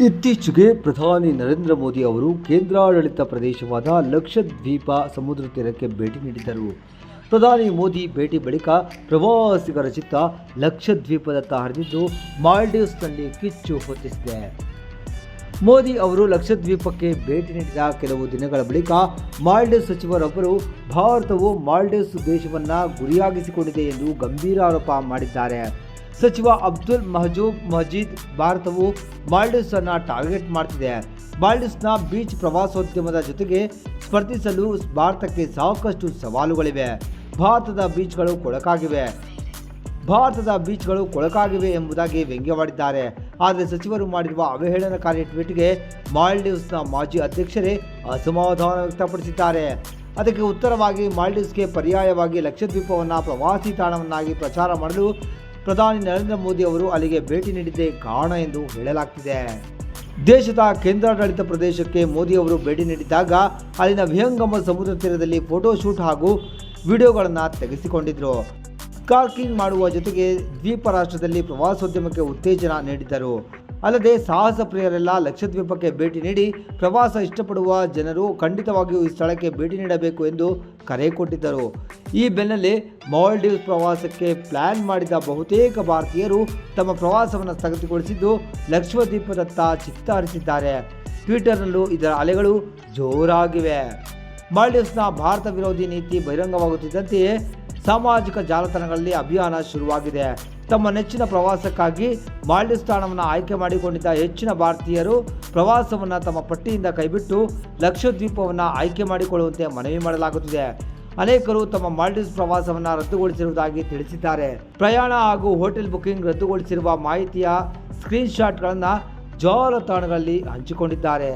ಇತ್ತೀಚೆಗೆ ಪ್ರಧಾನಿ ನರೇಂದ್ರ ಮೋದಿ ಅವರು ಕೇಂದ್ರಾಡಳಿತ ಪ್ರದೇಶವಾದ ಲಕ್ಷದ್ವೀಪ ಸಮುದ್ರ ತೀರಕ್ಕೆ ಭೇಟಿ ನೀಡಿದ್ದರು. ಪ್ರಧಾನಿ ಮೋದಿ ಭೇಟಿ ಬಳಿಕ ಪ್ರವಾಸಿಗರ ಚಿತ್ತ ಲಕ್ಷದ್ವೀಪದತ್ತ ಹರಿದಿದ್ದು ಮಾಲ್ಡೀವ್ಸ್ನಲ್ಲಿ ಕಿಚ್ಚು ಹೊತ್ತಿಸಿದೆ. ಮೋದಿ ಅವರು ಲಕ್ಷದ್ವೀಪಕ್ಕೆ ಭೇಟಿ ನೀಡಿದ ಕೆಲವು ದಿನಗಳ ಬಳಿಕ ಮಾಲ್ಡೀವ್ಸ್ ಸಚಿವರೊಬ್ಬರು ಭಾರತವು ಮಾಲ್ಡೀವ್ಸ್ ದೇಶವನ್ನು ಗುರಿಯಾಗಿಸಿಕೊಂಡಿದೆ ಎಂದು ಗಂಭೀರ ಆರೋಪ ಮಾಡಿದ್ದಾರೆ. ಸಚಿವ ಅಬ್ದುಲ್ ಮಹಜೂಬ್ ಮಜೀದ್ ಭಾರತವು ಮಾಲ್ಡೀವ್ಸನ್ನು ಟಾರ್ಗೆಟ್ ಮಾಡ್ತಿದೆ. ಮಾಲ್ಡೀವ್ಸ್ನ ಬೀಚ್ ಪ್ರವಾಸೋದ್ಯಮದ ಜೊತೆಗೆ ಸ್ಪರ್ಧಿಸಲು ಭಾರತಕ್ಕೆ ಸಾಕಷ್ಟು ಸವಾಲುಗಳಿವೆ. ಭಾರತದ ಬೀಚ್ಗಳು ಕೊಳಕಾಗಿವೆ. ಭಾರತದ ಬೀಚ್ಗಳು ಕೊಳಕಾಗಿವೆ ಎಂಬುದಾಗಿ ವ್ಯಂಗ್ಯವಾಡಿದ್ದಾರೆ. ಆದರೆ ಸಚಿವರು ಮಾಡಿರುವ ಅವಹೇಳನಕಾರಿ ಟ್ವೀಟ್ಗೆ ಮಾಲ್ಡೀವ್ಸ್ನ ಮಾಜಿ ಅಧ್ಯಕ್ಷರೇ ಅಸಮಾಧಾನ ವ್ಯಕ್ತಪಡಿಸಿದ್ದಾರೆ. ಅದಕ್ಕೆ ಉತ್ತರವಾಗಿ ಮಾಲ್ಡೀವ್ಸ್ಗೆ ಪರ್ಯಾಯವಾಗಿ ಲಕ್ಷದ್ವೀಪವನ್ನು ಪ್ರವಾಸಿ ತಾಣವನ್ನಾಗಿ ಪ್ರಚಾರ ಮಾಡಲು ಪ್ರಧಾನಿ ನರೇಂದ್ರ ಮೋದಿ ಅವರು ಅಲ್ಲಿಗೆ ಭೇಟಿ ನೀಡಿದ್ದೇ ಕಾರಣ ಎಂದು ಹೇಳಲಾಗ್ತಿದೆ. ದೇಶದ ಕೇಂದ್ರಾಡಳಿತ ಪ್ರದೇಶಕ್ಕೆ ಮೋದಿ ಅವರು ಭೇಟಿ ನೀಡಿದ್ದಾಗ ಅಲ್ಲಿನ ವಿಹಂಗಮ ಸಮುದ್ರ ತೀರದಲ್ಲಿ ಫೋಟೋಶೂಟ್ ಹಾಗೂ ವಿಡಿಯೋಗಳನ್ನು ತೆಗೆಸಿಕೊಂಡಿದ್ದರು ಸ್ಕಾರ್ಕಿಂಗ್ ಮಾಡುವ ಜೊತೆಗೆ ದ್ವೀಪ ರಾಷ್ಟ್ರದಲ್ಲಿ ಪ್ರವಾಸೋದ್ಯಮಕ್ಕೆ ಉತ್ತೇಜನ ನೀಡಿದ್ದರು. ಅಲ್ಲದೆ ಸಾಹಸ ಪ್ರಿಯರೆಲ್ಲ ಲಕ್ಷದ್ವೀಪಕ್ಕೆ ಭೇಟಿ ನೀಡಿ ಪ್ರವಾಸ ಇಷ್ಟಪಡುವ ಜನರು ಖಂಡಿತವಾಗಿಯೂ ಈ ಸ್ಥಳಕ್ಕೆ ಭೇಟಿ ನೀಡಬೇಕು ಎಂದು ಕರೆ ಕೊಟ್ಟಿದ್ದರು. ಈ ಬೆನ್ನಲ್ಲೇ ಮಾಲ್ಡೀವ್ಸ್ ಪ್ರವಾಸಕ್ಕೆ ಪ್ಲಾನ್ ಮಾಡಿದ ಬಹುತೇಕ ಭಾರತೀಯರು ತಮ್ಮ ಪ್ರವಾಸವನ್ನು ಸ್ಥಗಿತಗೊಳಿಸಿದ್ದು ಲಕ್ಷದ್ವೀಪದತ್ತ ಚಿತ್ತ ಹರಿಸಿದ್ದಾರೆ ಟ್ವಿಟರ್ನಲ್ಲೂ ಇದರ ಅಲೆಗಳು ಜೋರಾಗಿವೆ. ಮಾಲ್ಡೀವ್ಸ್ನ ಭಾರತ ವಿರೋಧಿ ನೀತಿ ಬಹಿರಂಗವಾಗುತ್ತಿದ್ದಂತೆಯೇ ಸಾಮಾಜಿಕ ಜಾಲತಾಣಗಳಲ್ಲಿ ಅಭಿಯಾನ ಶುರುವಾಗಿದೆ. ತಮ್ಮ ನೆಚ್ಚಿನ ಪ್ರವಾಸಕ್ಕಾಗಿ ಮಾಲ್ಡೀವ್ಸ್ ಸ್ಥಾನವನ್ನು ಆಯ್ಕೆ ಮಾಡಿಕೊಂಡಿದ್ದ ಹೆಚ್ಚಿನ ಭಾರತೀಯರು ಪ್ರವಾಸವನ್ನು ತಮ್ಮ ಪಟ್ಟಿಯಿಂದ ಕೈಬಿಟ್ಟು ಲಕ್ಷದ್ವೀಪವನ್ನು ಆಯ್ಕೆ ಮಾಡಿಕೊಳ್ಳುವಂತೆ ಮನವಿ ಮಾಡಲಾಗುತ್ತಿದೆ. ಅನೇಕರು ತಮ್ಮ ಮಾಲ್ಡೀವ್ಸ್ ಪ್ರವಾಸವನ್ನು ರದ್ದುಗೊಳಿಸಿರುವುದಾಗಿ ತಿಳಿಸಿದ್ದಾರೆ. ಪ್ರಯಾಣ ಹಾಗೂ ಹೋಟೆಲ್ ಬುಕಿಂಗ್ ರದ್ದುಗೊಳಿಸಿರುವ ಮಾಹಿತಿಯ ಸ್ಕ್ರೀನ್ಶಾಟ್ಗಳನ್ನು ಜಾಲತಾಣಗಳಲ್ಲಿ ಹಂಚಿಕೊಂಡಿದ್ದಾರೆ.